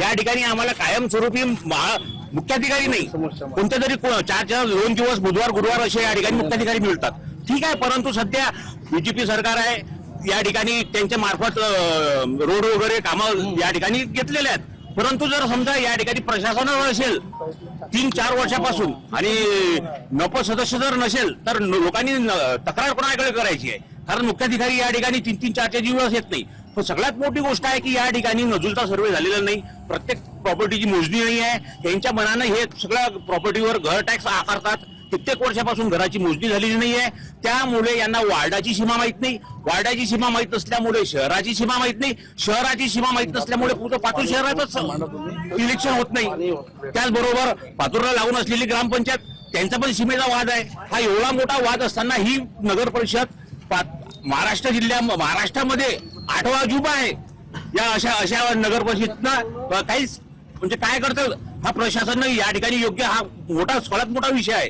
या ठिकाणी आम्हाला कायमस्वरूपी मुख्याधिकारी नाही. कोणत्या तरी चार चार दोन दिवस बुधवार गुरुवार असे या ठिकाणी मुख्याधिकारी मिळतात. ठीक आहे परंतु सध्या बीजेपी सरकार आहे या ठिकाणी त्यांच्या मार्फत रोड वगैरे कामं या ठिकाणी घेतलेले आहेत. परंतु जर समजा या ठिकाणी प्रशासनावर असेल तीन चार वर्षापासून आणि नप सदस्य जर नसेल तर लोकांनी तक्रार कोणाकडे करायची आहे? कारण मुख्याधिकारी या ठिकाणी तीन तीन चार चार दिवस येत नाही. पण सगळ्यात मोठी गोष्ट आहे की या ठिकाणी नजूलचा सर्वे झालेला नाही. प्रत्येक प्रॉपर्टीची मोजणी नाही आहे. त्यांच्या मनानं हे सगळ्या प्रॉपर्टीवर घर टॅक्स आकारतात. कित्येक वर्षापासून घराची मोजणी झालेली नाहीये. त्यामुळे यांना वार्डाची सीमा माहीत नाही. वार्डाची सीमा माहीत नसल्यामुळे शहराची सीमा माहीत नाही. शहराची सीमा माहीत नसल्यामुळे पुढं पातूर शहरातच इलेक्शन होत नाही. त्याचबरोबर पातूरला लागून असलेली ग्रामपंचायत त्यांचा पण सीमेचा वाद आहे. हा एवढा मोठा वाद असताना ही नगर परिषद महाराष्ट्र जिल्ह्या महाराष्ट्रामध्ये आठवा अजूबा आहे. या अशा अशा नगर परिषदेनं काहीच म्हणजे काय करतं हा प्रशासन या ठिकाणी योग्य हा मोठा सगळ्यात मोठा विषय आहे.